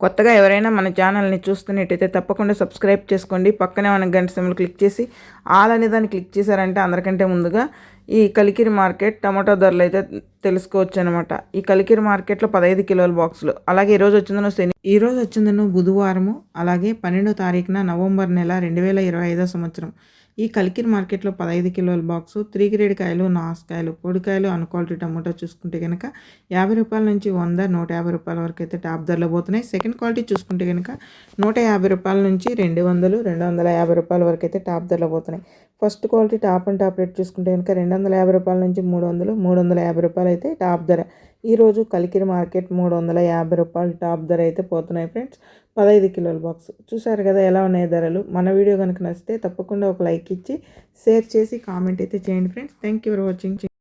కొత్తగా ఎవరైనా మన ఛానల్ని చూస్తున్నట్టయితే తప్పకుండా సబ్స్క్రైబ్ చేసుకోండి. పక్కనే మన గంట సింబల్ క్లిక్ చేసి ఆల్ అనే దాన్ని క్లిక్ చేశారంటే అందరికంటే ముందుగా ఈ కలికిరి మార్కెట్ టమాటో ధరలు అయితే తెలుసుకోవచ్చు అనమాట ఈ కలికిరి మార్కెట్లో పదహైదు కిలోల బాక్సులు. అలాగే ఈరోజు వచ్చిందను శని ఈరోజు వచ్చిందను బుధవారము అలాగే పన్నెండో తారీఖున నవంబర్ నెల రెండు వేల ఇరవై ఐదో సంవత్సరం. ఈ కలికిరి మార్కెట్లో పదహైదు కిలోల బాక్సు త్రీ గ్రేడ్ కాయలు నాసుకాయలు పొడికాయలు అన్క్వాలిటీ టమాటో చూసుకుంటే కనుక యాభై రూపాయల నుంచి వంద నూట యాభై రూపాయల వరకు అయితే టాప్ ధరలో పోతున్నాయి. సెకండ్ క్వాలిటీ చూసుకుంటే కనుక నూట యాభై రూపాయల నుంచి రెండు వందలు రెండు వందల యాభై రూపాయల వరకు అయితే టాప్ ధరలో పోతున్నాయి. First quality top and top rate చూసుకుంటే కనుక రెండు రెండు వందల యాభై రూపాయల నుంచి మూడు వందలు మూడు వందల యాభై రూపాయలు అయితే టాప్ ధర. ఈరోజు కలికిరి మార్కెట్ మూడు వందల యాభై రూపాయలు టాప్ ధర అయితే పోతున్నాయి ఫ్రెండ్స్. పదహైదు కిలోల బాక్స్. చూసారు కదా ఎలా ఉన్నాయి ధరలు? మన వీడియో కనుక నచ్చితే తప్పకుండా ఒక లైక్ ఇచ్చి షేర్ చేసి కామెంట్ అయితే చేయండి friends. Thank you for watching.